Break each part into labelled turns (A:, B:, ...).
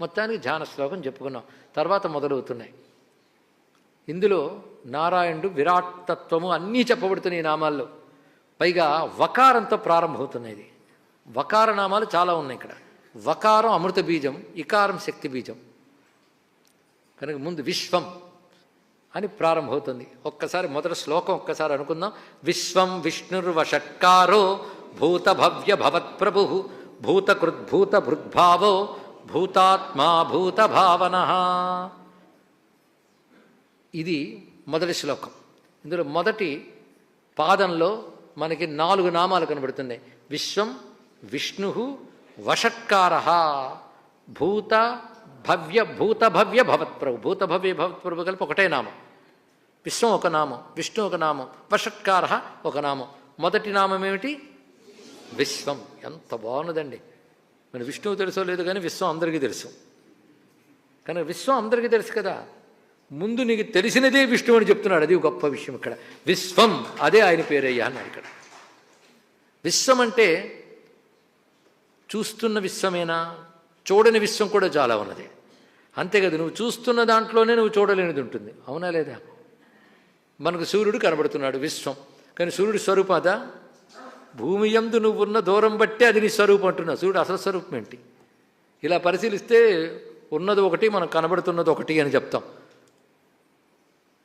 A: మొత్తానికి ధ్యాన శ్లోకం చెప్పుకున్నాం. తర్వాత మొదలవుతున్నాయి. ఇందులో నారాయణుడు విరాట్ తత్వము అన్నీ చెప్పబడుతున్నాయి ఈ నామాల్లో. పైగా వకారంతో ప్రారంభమవుతున్నాయి ఇది వకార నామాలు చాలా ఉన్నాయి ఇక్కడ. వకారం అమృత బీజం ఇకారం శక్తి బీజం. కనుక ముందు విశ్వం అని ప్రారంభమవుతుంది. ఒక్కసారి మొదటి శ్లోకం ఒక్కసారి అనుకుందాం. విశ్వం విష్ణుర్వషట్కారో భూత భవ్య భవత్ప్రభు భూతకృద్భూత భృద్భావో భూతాత్మా భూత భావన ఇది మొదటి శ్లోకం. ఇందులో మొదటి పాదంలో మనకి నాలుగు నామాలు కనబడుతున్నాయి. విశ్వం విష్ణు వషట్కార. భూత భవ్య భూత భవ్య భవత్ప్రభు భూత భవ్య భవత్ప్రభు కలిపి ఒకటే నామం. విశ్వం ఒక నామం విష్ణు ఒక నామం వషట్కార ఒక నామం. మొదటి నామం ఏమిటి? విశ్వం. ఎంత బాగున్నదండి. మన విష్ణువు తెలుసో లేదు కానీ విశ్వం అందరికీ తెలుసు. కానీ విశ్వం అందరికీ తెలుసు కదా. ముందు నీకు తెలిసినదే విష్ణువు అని చెప్తున్నాడు. అది గొప్ప విషయం ఇక్కడ. విశ్వం అదే ఆయన పేరయ్యా అన్నాడు ఇక్కడ. విశ్వం అంటే చూస్తున్న విశ్వమేనా? చూడని విశ్వం కూడా చాలా ఉన్నది. అంతే కదా నువ్వు చూస్తున్న దాంట్లోనే నువ్వు చూడలేనిది ఉంటుంది. అవునా లేదా? మనకు సూర్యుడు కనబడుతున్నాడు విశ్వం. కానీ సూర్యుడి స్వరూపాదా భూమి యందు నువ్వున్న దూరం బట్టే అది నీ స్వరూపం అంటున్నావు. సూర్యుడు అసలు స్వరూపం ఏంటి? ఇలా పరిశీలిస్తే ఉన్నది ఒకటి మనం కనబడుతున్నది ఒకటి అని చెప్తాం.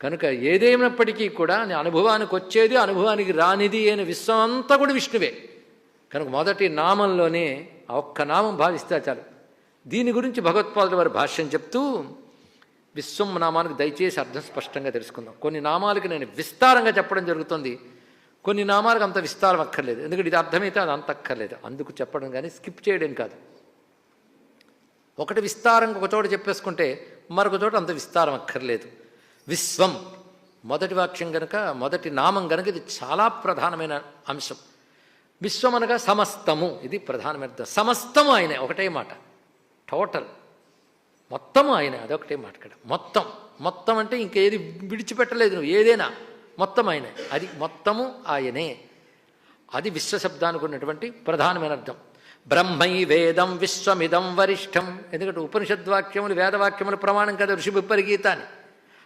A: కనుక ఏదేమైనప్పటికీ కూడా నీ అనుభవానికి వచ్చేది అనుభవానికి రానిది అయిన విశ్వం అంతా కూడా విష్ణువే. కనుక మొదటి నామంలోనే ఆ ఒక్క నామం భావిస్తే చాలు. దీని గురించి భగవత్పాదుల వారి భాష్యం చెప్తూ విశ్వం నామానికి దయచేసి అర్థం స్పష్టంగా తెలుసుకుందాం. కొన్ని నామాలకి నేను విస్తారంగా చెప్పడం జరుగుతుంది. కొన్ని నామాలకు అంత విస్తారం అక్కర్లేదు. ఎందుకంటే ఇది అర్థమైతే అది అంత అక్కర్లేదు. అందుకు చెప్పడం కానీ స్కిప్ చేయడం కాదు. ఒకటి విస్తారంగా ఒక చోట చెప్పేసుకుంటే మరొక చోట అంత విస్తారం అక్కర్లేదు. విశ్వం మొదటి వాక్యం గనక మొదటి నామం గనక ఇది చాలా ప్రధానమైన అంశం. విశ్వం అనగా సమస్తము. ఇది ప్రధానమైన సమస్తము ఆయనే ఒకటే మాట. టోటల్. మొత్తము ఆయనే అదొకటే మాట ఇక్కడ. మొత్తం. మొత్తం అంటే ఇంకేది విడిచిపెట్టలేదు నువ్వు. ఏదైనా. మొత్తం ఆయనే అది మొత్తము ఆయనే. అది విశ్వశబ్దానికి ఉన్నటువంటి ప్రధానమైన అర్థం. బ్రహ్మై వేదం విశ్వమిదం వరిష్టం. ఎందుకంటే ఉపనిషద్వాక్యములు వేదవాక్యములు ప్రమాణం కదా ఋషి విపరీత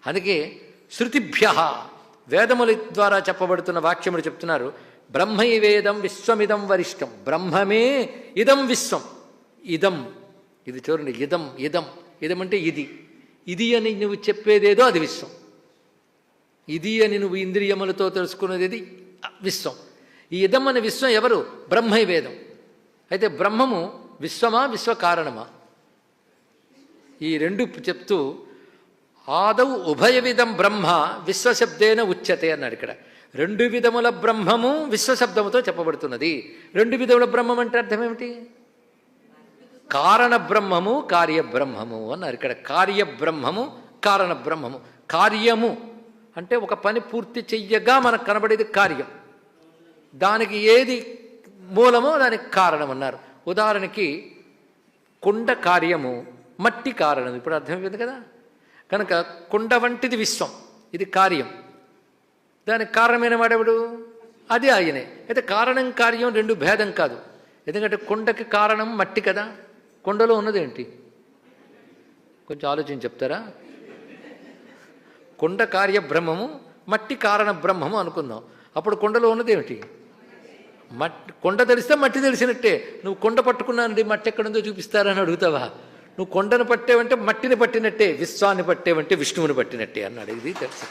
A: అందుకే శృతిభ్య వేదముల ద్వారా చెప్పబడుతున్న వాక్యములు చెప్తున్నారు. బ్రహ్మై వేదం విశ్వమిదం వరిష్టం. బ్రహ్మమే ఇదం విశ్వం. ఇదం. ఇది చూడండి ఇదం ఇదం. ఇదం అంటే ఇది. ఇది అని నువ్వు చెప్పేదేదో అది విశ్వం. ఇది అని నువ్వు ఇంద్రియములతో తెలుసుకున్నది ఇది విశ్వం. ఈ ఇదం అనే విశ్వం ఎవరు? బ్రహ్మై వేదం. అయితే బ్రహ్మము విశ్వమా విశ్వకారణమా? ఈ రెండు చెప్తూ ఆదౌ ఉభయ విధం బ్రహ్మ విశ్వశబ్దేన ఉచ్యతే అన్నాడు ఇక్కడ. రెండు విధముల బ్రహ్మము విశ్వశబ్దముతో చెప్పబడుతున్నది. రెండు విధముల బ్రహ్మం అంటే అర్థం ఏమిటి? కారణ బ్రహ్మము కార్యబ్రహ్మము అన్నారు ఇక్కడ. కార్యబ్రహ్మము కారణ బ్రహ్మము. కార్యము. అంటే ఒక పని పూర్తి చెయ్యగా మనకు కనబడేది కార్యం. దానికి ఏది మూలమో దానికి కారణం అన్నారు. ఉదాహరణకి కుండ కార్యము మట్టి కారణం. ఇప్పుడు అర్థమైపోయింది కదా? కనుక కుండ వంటిది విశ్వం. ఇది కార్యం. దానికి కారణమైన వాడెవడు? అది ఆయనే. అయితే కారణం కార్యం రెండు భేదం కాదు. ఎందుకంటే కుండకి కారణం మట్టి కదా? కుండలో ఉన్నదేంటి? కొంచెం ఆలోచించి చెప్తారా? కుండ కార్య బ్రహ్మము మట్టి కారణ బ్రహ్మము అనుకుందాం. అప్పుడు కుండలో ఉన్నదేమిటి మట్టి కొండ తెలిస్తే మట్టి తెలిసినట్టే. నువ్వు కొండ పట్టుకున్నానండి మట్టి ఎక్కడుందో చూపిస్తారని అడుగుతావా? నువ్వు కొండను పట్టేవంటే మట్టిని పట్టినట్టే విశ్వాన్ని పట్టేవంటే విష్ణువుని పట్టినట్టే అన్నాడు. ఇది తెలుసు.